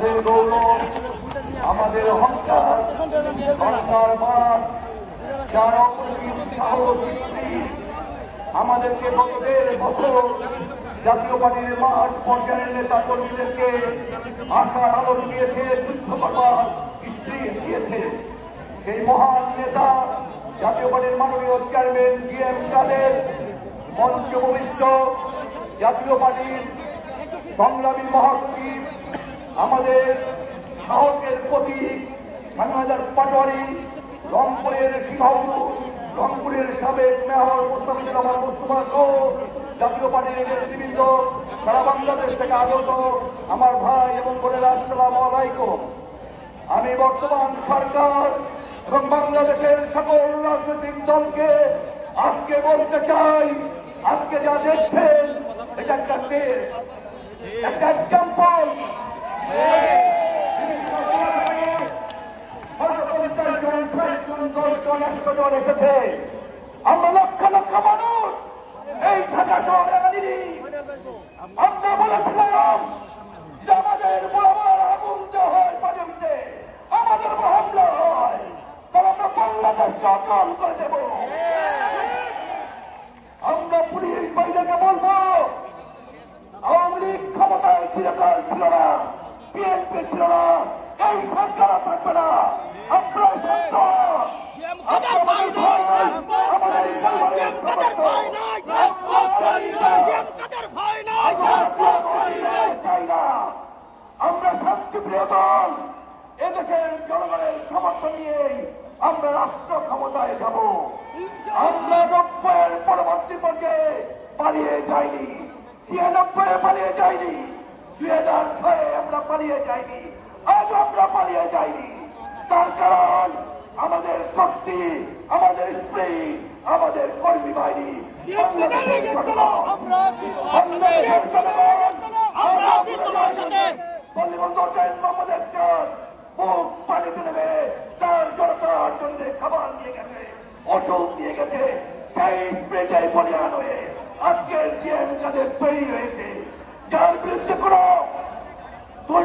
আমাদের গৌরব, আমাদের অহংকার আমাদেরকে গত দেড় বছর জাতীয় পার্টির মাঠ পর্যায়ের নেতা কর্মীদেরকে আশার আলো দিয়েছে যুদ্ধ করবার দিয়েছে সেই মহান নেতা, জাতীয় পার্টির মাননীয় চেয়ারম্যান জি এম কাদের, মঞ্চ জাতীয় পার্টির সংগ্রামী মহাসচিব আমাদের সাহসের প্রতীক স্বামীনাজার পাটোয়ারি, রংপুরের সিংহবু রংপুরের সাবেক মেয়র মোস্তাফিজুর রহমান মুস্তফা সহ জাতীয় পার্টির নেতৃবৃন্দ, সারা বাংলাদেশ থেকে আগত আমার ভাই এবং বোনেরা, আসসালাম আলাইকুম। আমি বর্তমান সরকার এবং বাংলাদেশের সকল রাজনৈতিক দলকে আজকে বলতে চাই, আজকে যা দেখছেন, এটা একটা দেশ, একটা এক্সাম্পল এসেছে আমরা লক্ষ লক্ষ মানুষ এই ঢাকা শহরে আমরা বলেছিলাম যে আমাদের বড় আগুন হয় মাঝে উঠে আমাদের হামলা হয় তাহলে আমরা বাংলাদেশকে অচল করে দেব আমরা পুলিশ বাহিনীকে বলব আওয়ামী লীগ ক্ষমতায় চিরকাল ছিল না বিএনপি ছিল না এই সরকার থাকবে না। আমরা সত্য আমরা শান্তিপ্রিয় দল। এদেশের জনগণের সমর্থন নিয়েই আমরা রাষ্ট্র ক্ষমতায় যাব। আমরা নব্বইয়ের পরবর্তী পর্যায়ে পালিয়ে যাইনি। ছিয়ানব্বই পালিয়ে যাইনি। আমরা পালিয়ে যাইনি, আজ আমরা পালিয়ে যাইনি। তার কারণ আমাদের শক্তি, আমাদের স্ত্রী আমাদের কর্মী বাহিনী জন্য নিয়ে গেছে, ওষুধ নিয়ে গেছে, সেই স্প্রেটাই বলিয়ান হয়ে আজকের জিএম কাদের তৈরি হয়েছে যার বিরুদ্ধে কোন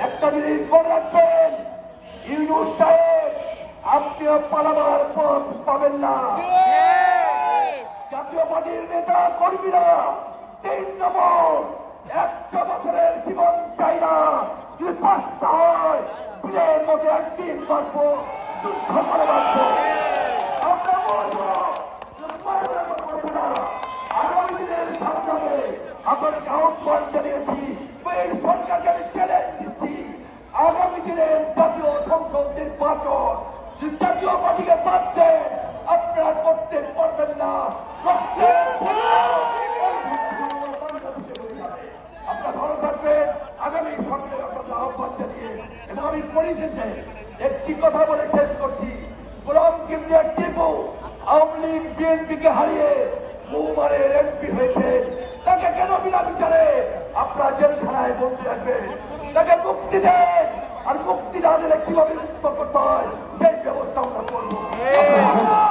একটা জিনিস মনে রাখবেন, ইউনুস সাহেব, আপনিও পালাবার পথ পাবেন না জাতীয় পার্টির নেতা কর্মীরা তিন নম্বর, একশো বছরের জীবন চাই না আমরা। আগামী দিনের আপনাকে আহ্বান জানিয়েছি, এই সরকারকে চ্যালেঞ্জ দিনের জাতীয় সংসদ নির্বাচন। জাতীয় পার্টিকে পাচ্ছেন আপনারা করতে পারবেন না। আপনারা ভালো থাকবেন। আগামী সরকারের আপনাদের আহ্বান জানিয়ে এবং আমি পরিশেষে একটি কথা বলে শেষ করছি। গোলাম কিমরিয়া টিপু, আওয়ামী লীগ, বিএনপিকে হারিয়ে বহুবারের এমপি হয়েছে। তাকে কেন বিনা বিচারে আপনারা জেলখানায় বন্দি রাখবেন? তাকে মুক্তি দেন। আর শক্তি না দিলে কীভাবে মুক্ত করতে হয়? সেই ব্যবস্থা আমরা করব।